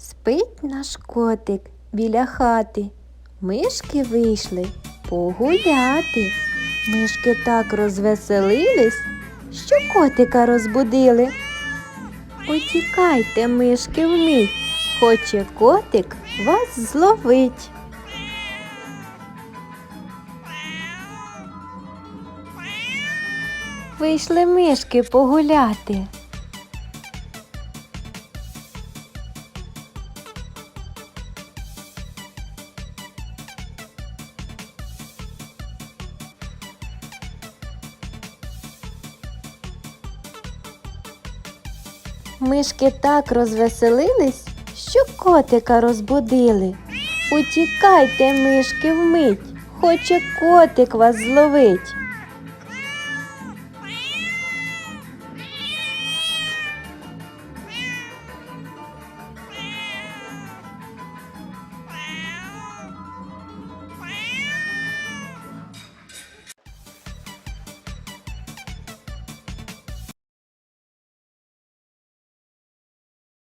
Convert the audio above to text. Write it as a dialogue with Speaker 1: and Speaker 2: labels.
Speaker 1: Спить наш котик біля хати. Мишки вийшли погуляти. Мишки так розвеселились, що котика розбудили. Утікайте, мишки, вмить, хоче котик вас зловить. Вийшли мишки погуляти. Мишки так розвеселились, що котика розбудили. Утікайте, мишки, вмить, хоче котик вас зловить.